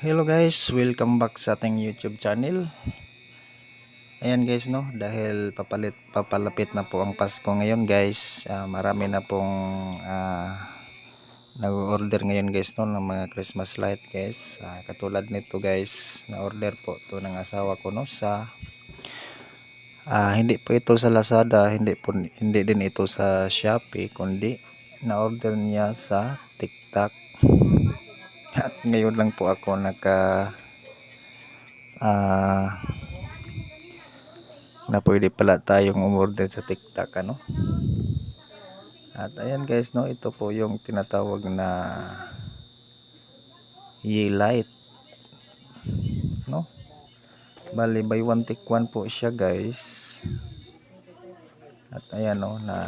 Hello guys, welcome back sa ating YouTube channel. Ayan guys no, dahil papalit papalapit na po ang Pasko ngayon guys. ah, marami na pong ah, nag-order ngayon guys no ng mga Christmas light guys. Ah, katulad nito guys, na-order po to ng asawa ko no sa ah, hindi po ito sa Lazada, hindi po hindi din ito sa Shopee kundi na-order niya sa TikTok. At ngayon lang po ako naka ah na pwede pala tayong umorder sa TikTok ano. At ayan guys no, ito po yung tinatawag na Ye-Light. No? Bali by one take one po siya guys. At ayan no na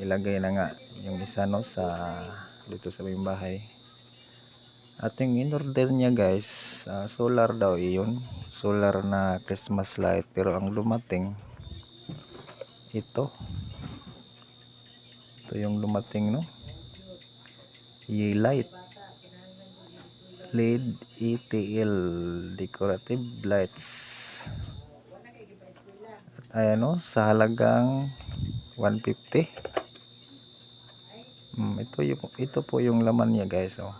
ilagay na nga yung isa no sa dito sa bahay. At yung in-order niya guys, ah, solar daw iyon. Solar na Christmas light. Pero ang lumating, ito. Ito yung lumating no. Ye light. LED ETL decorative lights. At ayan no, sa halagang 150. Hmm, ito yung ito po yung laman niya guys oh.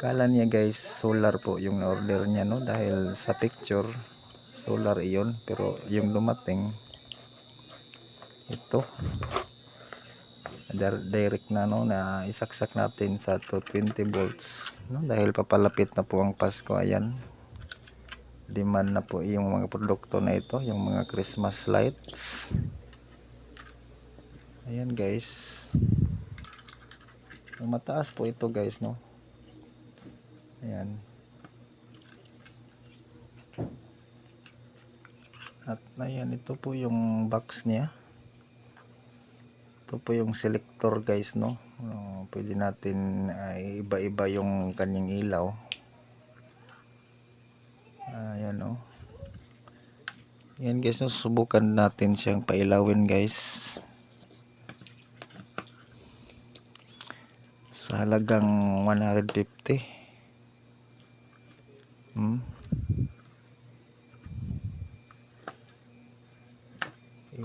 Akala niya guys solar po yung na-order niya no? Dahil sa picture solar iyon pero yung dumating ito. Dir- direct na no? Na isaksak natin sa 220 volts no? Dahil papalapit na po ang Pasko ayan. Demand na po yung mga produkto na ito yung mga Christmas lights. Ayan guys. Mataas po ito guys no Ayan. At ayan, ito po yung box niya. Ito po yung selector guys, no? Uh, pwede natin uh, iba-iba yung kanyang ilaw. Ayan, no? Ayan guys, no? subukan natin siyang pailawin guys. Sa halagang 150.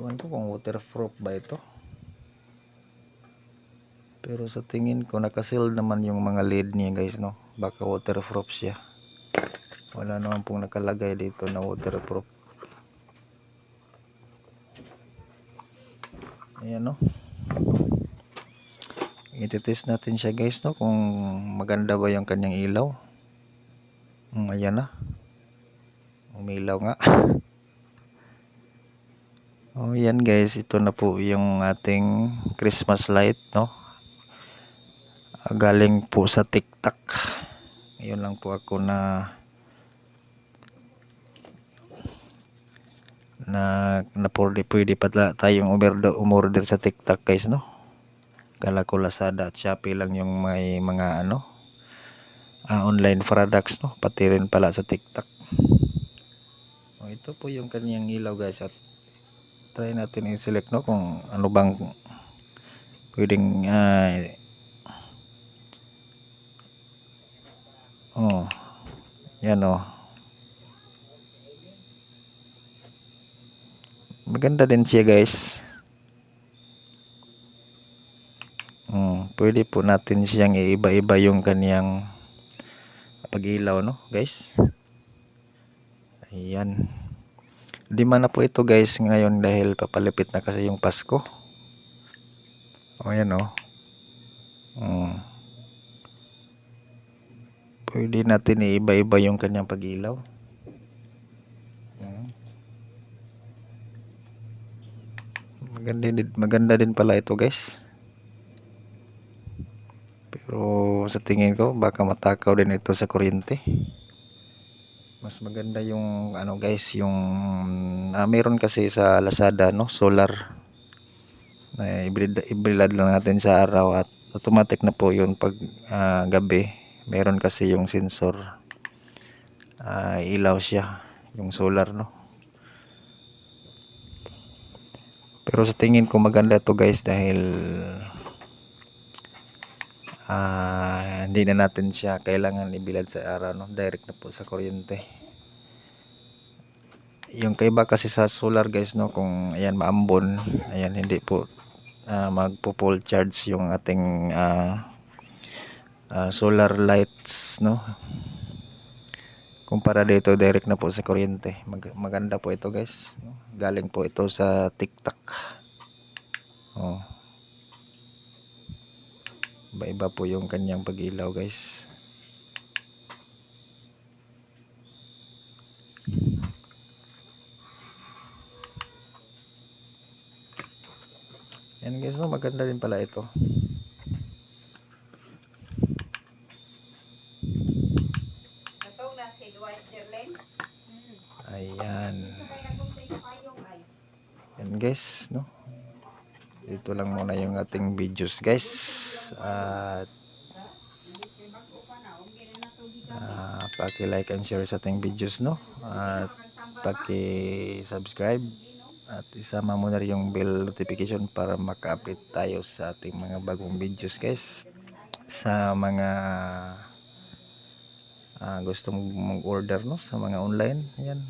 Iwan ko kung waterproof ba ito. Pero sa tingin ko nakaseal naman yung mga lid niya guys no. Baka waterproof siya. Wala naman pong nakalagay dito na waterproof. Ayan no. Ititest natin siya guys no kung maganda ba yung kanyang ilaw. Hmm, ayan na. Umilaw nga. oh, yan guys. Ito na po yung ating Christmas light, no? Ah, Galing po sa TikTok. Ngayon lang po ako na na na pwede, pwede pa tayong umorder, umorder sa TikTok guys no kala ko Lazada at Shopee lang yung may mga ano ah, online products no pati rin pala sa TikTok oh, ito po yung kanyang ilaw guys at try natin i-select no kung ano bang pwedeng ah, oh yan oh. Maganda din siya guys. Hmm, pwede po natin siyang iiba-iba yung kanyang pag-ilaw no guys? Ayan lima na po ito guys ngayon dahil papalipit na kasi yung Pasko o ayan o hmm. pwede natin iiba-iba yung kanyang pag-ilaw Hmm. maganda din, maganda din pala ito guys pero sa tingin ko baka matakaw din ito sa kuryente. Mas maganda yung ano guys, yung ah, meron kasi sa Lazada no, solar. Na ibilad, ibilad lang natin sa araw at automatic na po yun pag ah, gabi. Meron kasi yung sensor. Ah, ilaw siya, yung solar no. Pero sa tingin ko maganda to guys dahil ah, hindi na natin siya kailangan ibilad sa araw no? Direct na po sa kuryente. Yung kaiba kasi sa solar guys no? Kung ayan maambon ayan hindi po ah, magpo full charge yung ating ah, ah, solar lights no? Kumpara dito direct na po sa kuryente. Mag- maganda po ito guys. Galing po ito sa tiktak oh iba-iba po yung kanyang pag-ilaw guys. Yan guys no maganda din pala ito. Ayan. Yan guys no dito lang muna yung ating videos guys. At uh, paki like and share sa ating videos no? At paki subscribe at isama mo na rin yung bell notification para maka-update tayo sa ating mga bagong videos guys. Sa mga ah, gustong mag-order no? Sa mga online yan.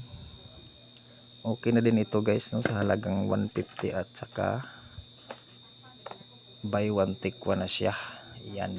Okay na din ito guys no? Sa halagang 150 at saka buy one take one na siya. Yan